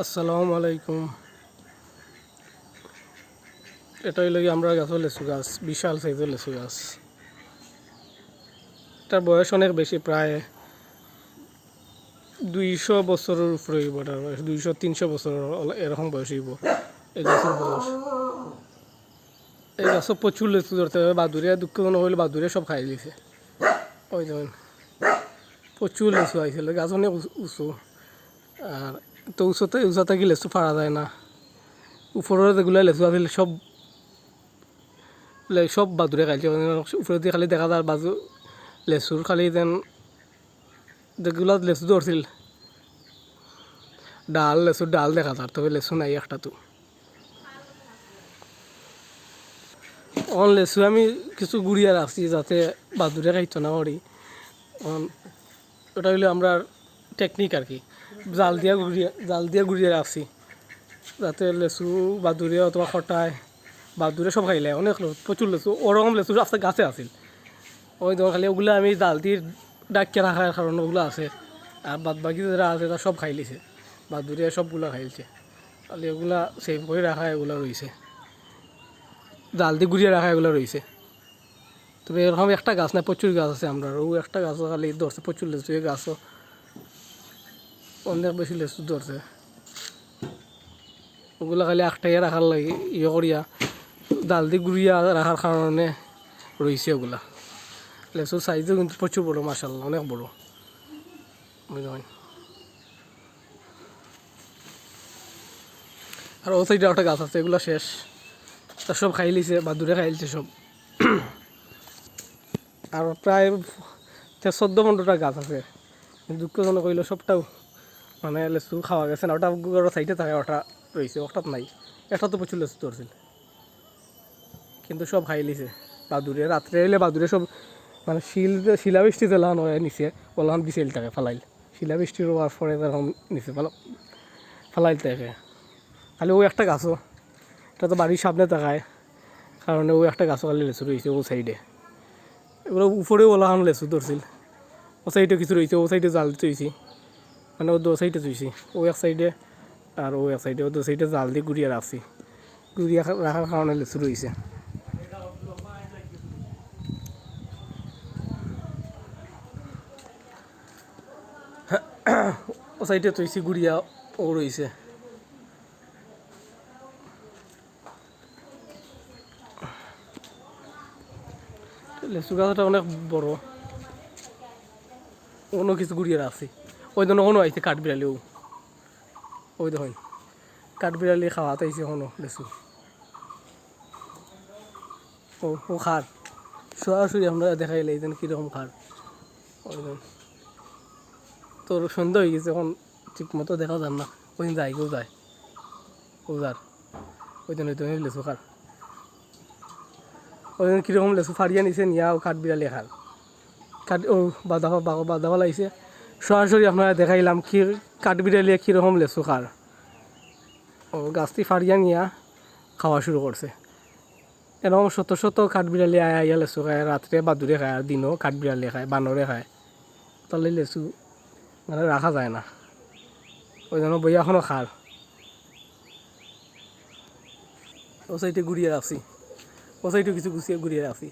আসসালামু আলাইকুম। এটা হইলে আমরা গাছ লেচু গাছ, বিশাল সাইজের লেচু গাছ। এটার বয়স অনেক বেশি, প্রায় দুইশো বছরের উপরে হইব এটার বয়স, দুইশো, তিনশো বছর এরকম বয়স হইব এই গাছের বয়স। এই গাছও প্রচুর লেচু ধরতে হবে, বাদুরিয়া দুঃখজনক হইলে, বাদুরিয়া সব খাই দিছে। ওই যেমন প্রচুর লেচু আইছিল গাছ অনেক উঁচু। আর তো উঁচুতে উঁচা থাকি লেচু ফাড়া যায় না? উপরের যেগুলো লেচু আছিল, সব সব বাদুরে খাইছে। উপরে দিয়ে খালি দেখা যায়, বাজু লেচুর খালি যেন যেগুলো লেচু ধরছিল ডাল লেচুর ডাল দেখা যায়, তবে লেচু নাই একটা তো অন লেচু আমি কিছু গুড়িয়া রাখছি যাতে বাদুরে খাইতো না করি ওটা হইল আমরা টেকনিক আর কি। জাল দিয়া গুড়িয়া, জাল দিয়া গুড়িয়ে রাখছি যাতে লেচু বাদুরে অথবা খটায় বাদুরে সব খাইলে অনেক প্রচুর লেচু ওরকম লেচু রাস্তা গাছে আছিল। ওই ধর খালি ওগুলো আমি জাল দিয়ে ডাকিয়ে রাখার কারণে ওগুলো আছে। আর বাদ বাকি যারা আছে তারা সব খাই লিছে। বাদুরে সবগুলো খাইছে খালি ওগুলা সেভ করে রাখা এগুলো রয়েছে জাল দিয়ে গুড়িয়ে রাখা এগুলো রয়েছে তবে এরকম একটা গাছ না প্রচুর গাছ আছে আমরা। ও একটা গাছ খালি ধরছে প্রচুর লেচু গাছও অনেক বেশি লেচু ধরছে ওগুলো খালি একটাই রাখার লাগে ইয়ে করিয়া ডাল দিয়ে গুড়িয়া রাখার কারণে রয়েছে ওগুলা। লেচুর সাইজও কিন্তু প্রচুর বড় মাসাল্লাহ অনেক বড়। বুঝলেন আর ও সাইডে একটা গাছ আছে, এগুলো শেষ। তা সব খাই লিছে বাদুরে খাই লিছে সব আর প্রায় চোদ্দ পনেরোটা গাছ আছে। দুঃখজনক হইল সবটাও মানে লেচু খাওয়া গেছে না, ওটা ঘরের সাইডে থাকে, ওটা রয়েছে ওটাত নাই। একটা তো প্রচুর লেচু ধরছিল কিন্তু সব খাই লিছে বাদুরে রাত্রে এলে বাদুরে সব মানে শিল শিলাবৃষ্টিতে লাগান হয়ে নিচে ওলান বিচেল থাকে ফালাইল। শিলাবৃষ্টি রোয়ার পরে তখন নিচে ফালা ফালাইল থাকে খালি ও একটা গাছও, এটা তো বাড়ির সামনে তাকায়, কারণে ও একটা গাছও খালি লেচু রয়েছে ও সাইডে এগুলো উপরেও ওলাহান লেচু ধরছিল। ও সাইডে কিছু রয়েছে, ও সাইডে জাল তৈছি মানে ও দু সাইডে তুইছি ও এক সাইডে আর ও এক সাইডে ও দু সাইডে জাল দিয়ে গুড়িয়ে রাখছি গুড়িয়ে রাখার কারণে লেচু রয়েছে ও সাইডে তুইছি গুড়িয়া, ও রয়েছে লেচু গাছটা অনেক বড়। অন্য কিছু গুড়িয়ে রাখছি ওই জন্য কোনো আইছে কাঠবিড়ালিও ওই দেখুন, কাঠবিড়ালি খাওয়াতে আইছে কোনো লেচু ও ও খার সরাসরি আমরা দেখাইলে যেন কীরকম খার ওই দেখুন তোর সন্ধ্যা হয়ে গেছে, এখন ঠিক মতো দেখা যান না, ওই দিন যায় কেউ যায়। ও যার ওই দিন হয়তো লেচু খার ওই দিন কীরকম লেচু ফাড়িয়া নিছে নিয়া, ও কাঠ বিড়ালি খার কাঠ, ও, বাধা বাধা লাইছে সরাসরি আপনারা দেখাইলাম কি কাঠ বিড়ালিয়া কীরকম লেচু খার। ও, গাছটি ফাড়িয়া নিয়া খাওয়া শুরু করছে। এরকম শত শত কাঠ বিড়ালি আয় আইয়া লেচু খায়, রাত্রে বাদুরে খায় আর দিনও কাঠ বিড়ালি খায়, বানরে খায়। তাহলে লেচু মানে রাখা যায় না। ওই জন্য বইয়া এখনও খার। ও সাইডে ঘুরিয়ে রাখছি। ও সাইডে কিছু গুছিয়ে ঘুরিয়ে রাখছি।